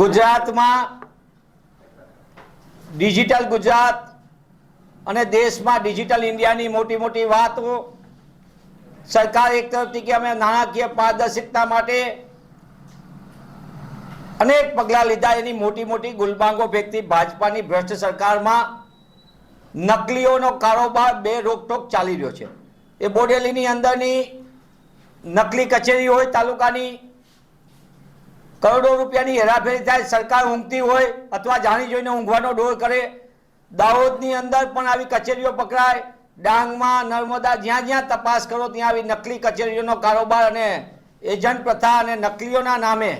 ગુજરાતમાં ડિજિટલ ગુજરાત અને દેશમાં ડિજિટલ ઇન્ડિયાની મોટી મોટી વાતો સરકાર એક તરફથી કે અમે નાણાકીય પારદર્શિકતા માટે અનેક પગલાં લીધા. એની મોટી મોટી ગુલબાંગો ફેંકતી ભાજપાની ભ્રષ્ટ સરકારમાં નકલીઓનો કારોબાર બે રોકટોક ચાલી રહ્યો છે. એ બોડેલીની અંદરની નકલી કચેરી હોય, તાલુકાની કરોડો રૂપિયાની હેરાફેરી થાય, સરકાર ઊંઘતી હોય અથવા જાણી જોઈને ઊંઘવાનો ડોર કરે, દાહોદની અંદર પણ આવી કચેરીઓ પકડાય, ડાંગમાં નર્મદા જ્યાં જ્યાં તપાસ કરો, ત્યાં આવી નકલી કચેરીઓનો કારોબાર અને એજન્ટ પ્રથા અને નકલીઓના નામે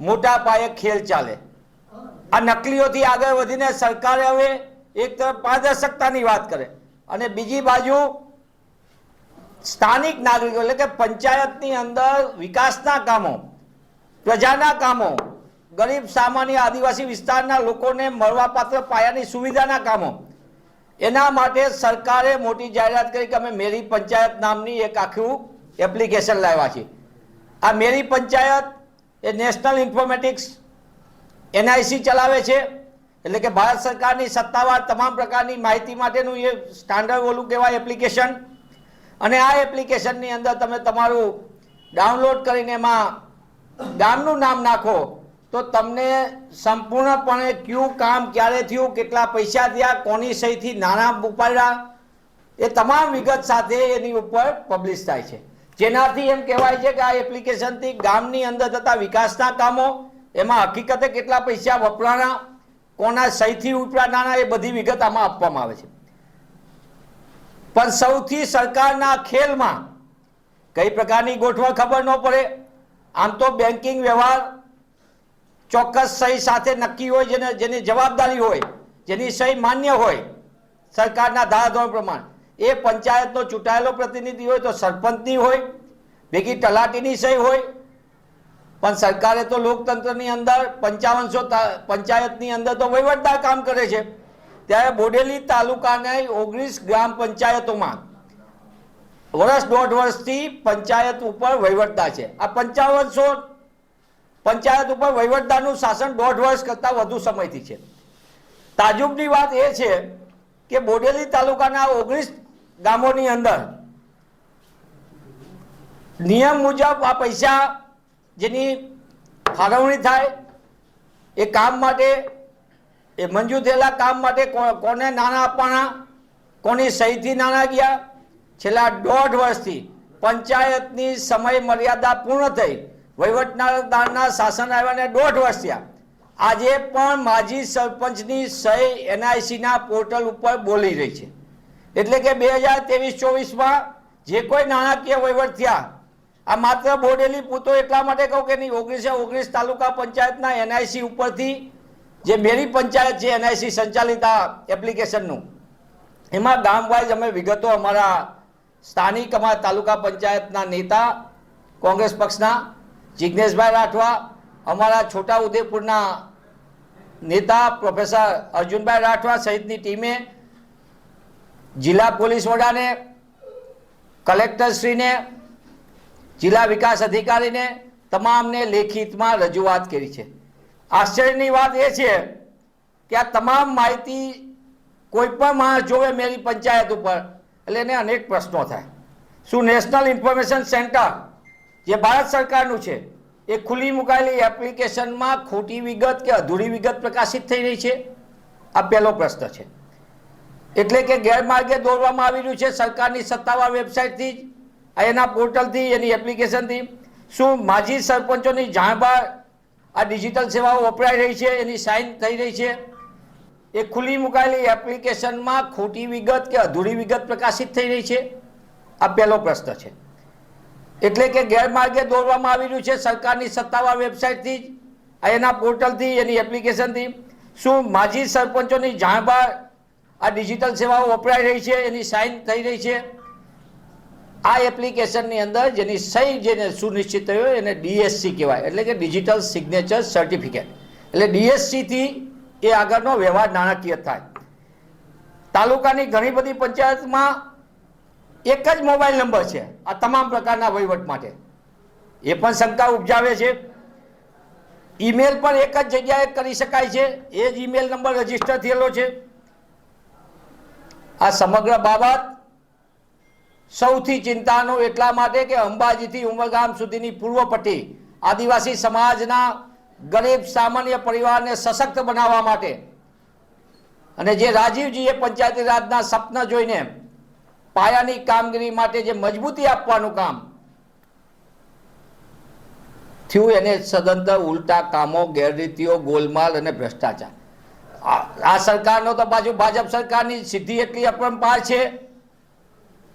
મોટા પાયે ખેલ ચાલે. આ નકલીઓથી આગળ વધીને સરકારે હવે એક તરફ પારદર્શકતાની વાત કરે અને બીજી બાજુ સ્થાનિક નાગરિકો એટલે કે પંચાયતની અંદર વિકાસના કામો પ્રજાના કામો. ગરીબ, સામાન્ય, આદિવાસી વિસ્તારના લોકોને મળવાપાત્ર પાયાની સુવિધાના કામો. એના માટે સરકારે મોટી જાહેરાત કરી કે અમે મેરી પંચાયત નામની એક આખું એપ્લિકેશન લાવ્યા છે. આ મેરી પંચાયત એ નેશનલ ઇન્ફોર્મેટિક્સ એનઆઈસી ચલાવે છે. એટલે કે ભારત સરકારની સત્તાવાર તમામ પ્રકારની માહિતી માટેનું એ સ્ટાન્ડર્ડ ઓલું કહેવાય એપ્લિકેશન. અને આ એપ્લિકેશનની અંદર તમે તમારું ડાઉનલોડ કરીને એમાં ગામનું નામ નાખો. તો તમને સંપૂર્ણપણે કયું કામ ક્યારે થયું, કેટલા પૈસા થયા, કોની સહીથી નાણાં ઉપાડ્યા, એ તમામ વિગત સાથે એની ઉપર પબ્લિશ થાય છે. જેનાથી એમ કહેવાય છે કે આ એપ્લિકેશનથી ગામની અંદર થતા વિકાસના કામો, એમાં હકીકતે કેટલા પૈસા વપરાણા, કોના સહીથી ઉપરા નાણાં, એ બધી વિગત આમાં આપવામાં આવે છે. પણ સૌથી સરકારના ખેલમાં કઈ પ્રકારની ગોઠવણ ખબર ન પડે. આમ તો બેન્કિંગ વ્યવહાર ચોક્કસ સહી સાથે નક્કી હોય, જેને જેની જવાબદારી હોય, જેની સહી માન્ય હોય, સરકારના ધારાધોરણ પ્રમાણે. એ પંચાયતનો ચૂંટાયેલો પ્રતિનિધિ હોય તો સરપંચની હોય, ભેગી તલાટીની સહી હોય, પણ સરકારે તો લોકતંત્રની અંદર પંચાવનસો પંચાયતની અંદર તો વહીવટદાર કામ કરે છે. ત્યારે બોડેલી તાલુકાના ઓગણીસ ગ્રામ પંચાયતોમાં વર્ષ દોઢ વર્ષથી પંચાયત ઉપર વહીવટદાર છે. આ પંચાવનસો પંચાયત ઉપર વહીવટદારનું શાસન દોઢ વર્ષ કરતાં વધુ સમયથી છે. તાજુબની વાત એ છે કે બોડેલી તાલુકાના ઓગણીસ ગામોની અંદર નિયમ મુજબ આ પૈસા જેની ફાળવણી થાય એ કામ માટે, એ મંજૂર થયેલા કામ માટે કોને નાણાં આપવાના, કોની સહીથી નાણાં ગયા છેલ્લા દોઢ વર્ષથી પંચાયતની સમય મર્યાદા પૂર્ણ થઈ. વહીવટદારના શાસન આવ્યાને દોઢ વર્ષ થયા. આજે પણ માજી સરપંચની સહી એનઆઈસીના પોર્ટલ ઉપર બોલી રહી છે. એટલે કે બે હજાર ત્રેવીસ ચોવીસમાં જે કોઈ નાણાકીય વહીવટ થયા, આ માત્ર બોડેલી પૂતો એટલા માટે કહું કે નહીં, ઓગણીસો ઓગણીસ તાલુકા પંચાયતના એનઆઈસી ઉપરથી જે મેરી પંચાયત છે, એનઆઈસી સંચાલિત આ એપ્લિકેશનનું, એમાં ગામ વાઇઝ અમે વિગતો અમારા સ્થાનિક અમારા તાલુકા પંચાયતના નેતા, કોંગ્રેસ પક્ષના જિજ્ઞેશભાઈ રાઠવા, અમારા છોટા ઉદેપુરના નેતા પ્રોફેસર અર્જુનભાઈ રાઠવા સહિતની ટીમે જિલ્લા પોલીસ વડાને, કલેક્ટરશ્રીને, જિલ્લા વિકાસ અધિકારીને તમામને લેખિતમાં રજૂઆત કરી છે. આશ્ચર્યની વાત એ છે કે આ તમામ માહિતી કોઈ પણ માણસ જોવે મેરી પંચાયત ઉપર એટલે એને અનેક પ્રશ્નો થાય. શું નેશનલ ઇન્ફોર્મેશન સેન્ટર જે ભારત સરકારનું છે, એ ખુલ્લી મુકાયેલી એપ્લિકેશનમાં ખોટી વિગત કે અધૂરી વિગત પ્રકાશિત થઈ રહી છે? આ પહેલો પ્રશ્ન છે. એટલે કે ગેરમાર્ગે દોરવામાં આવી રહ્યું છે સરકારની સત્તાવાર વેબસાઇટથી જ એના પોર્ટલથી, એની એપ્લિકેશનથી. શું માજી સરપંચોની જાણભાળ આ ડિજિટલ સેવાઓ વપરાઈ રહી છે, એની સાઇન થઈ રહી છે? એ ખુલ્લી મુકાયેલી એપ્લિકેશનમાં ખોટી વિગત કે અધૂરી વિગત પ્રકાશિત થઈ રહી છે? આ પહેલો પ્રશ્ન છે. એટલે કે ગેરમાર્ગે દોરવામાં આવી રહ્યું છે સરકારની સત્તાવાર વેબસાઇટથી જ એના પોર્ટલથી, એની એપ્લિકેશનથી. શું માજી સરપંચોની જાણભાર આ ડિજિટલ સેવાઓ વપરાઈ રહી છે, એની સાઇન થઈ રહી છે? આ એપ્લિકેશનની અંદર જેની સહી જેને સુનિશ્ચિત થયો એને ડીએસસી કહેવાય. એટલે કે ડિજિટલ સિગ્નેચર સર્ટિફિકેટ. એટલે ડીએસસીથી એ આગળનો વ્યવહાર નાણાકીય થાય. તાલુકાની ઘણી બધી પંચાયતમાં એક જ મોબાઈલ નંબર છે, આ તમામ પ્રકારના વહીવટ માટે. એ પણ શંકા ઉપજાવે છે. ઈમેલ પણ એક જ જગ્યાએ કરી શકાય છે, એ જ ઈમેલ નંબર રજિસ્ટર થયેલો છે. આ સમગ્ર બાબત સૌથી ચિંતાનો એટલા માટે કે અંબાજીથી ઉમરગામ સુધીની પૂર્વ પટ્ટી આદિવાસી સમાજના ગરીબ સામાન્ય પરિવારને સશક્ત બનાવવા માટે. અને જે રાજીવજીએ પંચાયતી રાજના સપના જોઈને પાયાની કામગીરી માટે જે મજબૂતી આપવાનું કામ થયું, એને સદંતર ઉલટા કામો, ગેરરીતિઓ, ગોલમાલ અને ભ્રષ્ટાચાર. આ સરકારનો તો પાછું ભાજપ સરકારની સિદ્ધિ એટલી અપરંપાર છે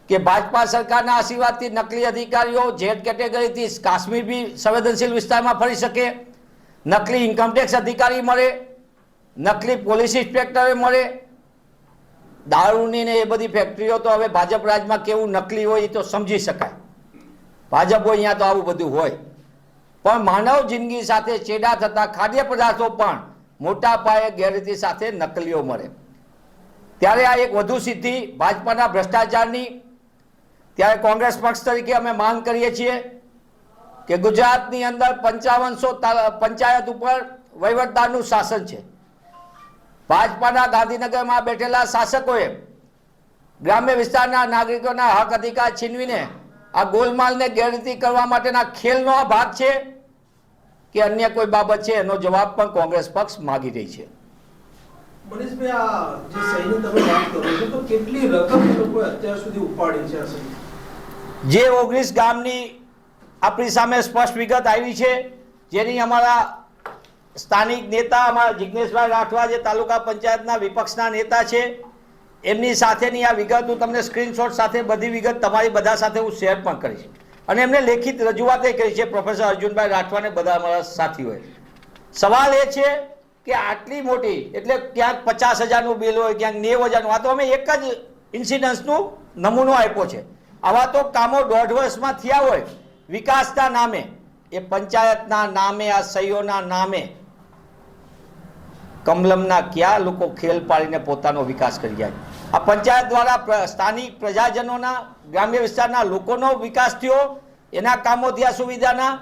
કે ભાજપા સરકારના આશીર્વાદથી નકલી અધિકારીઓ જેડ કેટેગરીથી કાશ્મીર બી સંવેદનશીલ વિસ્તારમાં ફરી શકે. નકલી ઇન્કમટેક્સ અધિકારી મળે, નકલી પોલીસ ઇન્સ્પેક્ટરે મળે, દારૂની ને એ બધી ફેક્ટરીઓ તો હવે ભાજપ રાજમાં કેવું નકલી હોય એ તો સમજી શકાય. ભાજપ હોય અહીંયા તો આવું બધું હોય. પણ માનવ જિંદગી સાથે ચેડા થતા ખાદ્ય પદાર્થો પણ મોટા પાયે ગેરરીતિ સાથે નકલીઓ મળે. ત્યારે આ એક વધુ સિદ્ધિ ભાજપાના ભ્રષ્ટાચારની, ત્યારે કોંગ્રેસ પક્ષ તરીકે અમે માંગ કરીએ છીએ. કે ગુજરાતની અંદર પંચાવનસો પંચાયત ઉપર વહીવટદારનું શાસન છે. ભાજપાના ગાંધીનગરમાં બેઠેલા શાસકોએ ગ્રામ્ય વિસ્તારના નાગરિકોના હક અધિકાર છીનવીને આ ગોલમાલને ગેરરીતિ કરવા માટેના ખેલનો આ ભાગ છે કે અન્ય કોઈ બાબત છે? એનો જવાબ પણ કોંગ્રેસ પક્ષ માગી રહી છે. જે ઓગણીસ ગામની આપણી સામે સ્પષ્ટ વિગત આવી છે. જેની અમારા સ્થાનિક નેતા, અમારા જિજ્ઞેશભાઈ રાઠવા જે તાલુકા પંચાયતના વિપક્ષના નેતા છે, એમની સાથેની આ વિગત હું તમને સ્ક્રીનશોટ સાથે બધી વિગત તમારી બધા સાથે હું શેર પણ કરીશ. અને એમને લેખિત રજૂઆત કરી છે પ્રોફેસર અર્જુનભાઈ રાઠવાને બધા અમારા સાથીઓએ. સવાલ એ છે કે આટલી મોટી, એટલે ક્યાંક પચાસ હજારનું બિલ હોય, ક્યાંક નેવું હજારનું, આ તો અમે એક જ ઇન્સિડન્સનું નમૂનો આપ્યો છે. આવા તો કામો દોઢ વર્ષમાં થયા હોય વિકાસના નામે, એ પંચાયતના નામે, આ સહીઓના નામે, કમલમના ક્યાં લોકો ખેલ પાડીને પોતાનો વિકાસ કરી જાય આ પંચાયત દ્વારા સ્થાનિક પ્રજાજનોના, ગ્રામ્ય વિસ્તારના લોકોનો વિકાસ થયો, એના કામો થયા સુવિધાના,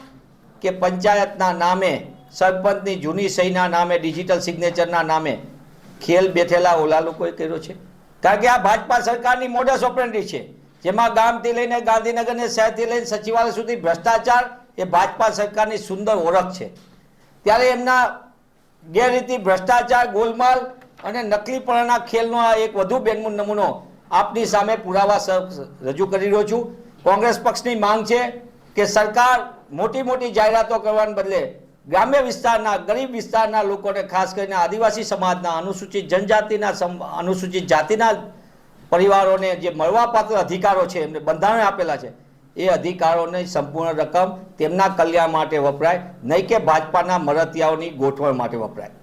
કે પંચાયતના નામે, સરપંચની જૂની સહીના નામે, ડિજિટલ સિગ્નેચરના નામે ખેલ બેઠેલા ઓલા લોકોએ કર્યો છે? કારણ કે આ ભાજપા સરકારની મોડસ ઓપરેન્ડી છે. જેમાં ગામથી લઈને ગાંધીનગરને શહેરથી લઈને સચિવાલય સુધી ભ્રષ્ટાચાર એ ભાજપા સરકારની સુંદર ઓળખ છે. ત્યારે એમના ગેરરીતિ, ભ્રષ્ટાચાર, ગોલમાલ અને નકલીપણાના ખેલનો આ એક વધુ બેનમૂન નમૂનો આપની સામે પુરાવા રજૂ કરી રહ્યો છું. કોંગ્રેસ પક્ષની માંગ છે કે સરકાર મોટી મોટી જાહેરાતો કરવાને બદલે ગ્રામ્ય વિસ્તારના, ગરીબ વિસ્તારના લોકોને ખાસ કરીને આદિવાસી સમાજના અનુસૂચિત જનજાતિના અનુસૂચિત જાતિના પરિવારોને જે મળવાપાત્ર અધિકારો છે, એમને બંધારણે આપેલા છે, એ અધિકારોની સંપૂર્ણ રકમ તેમના કલ્યાણ માટે વપરાય, નહીં કે ભાજપાના મરતિયાઓની ગોઠવણ માટે વપરાય.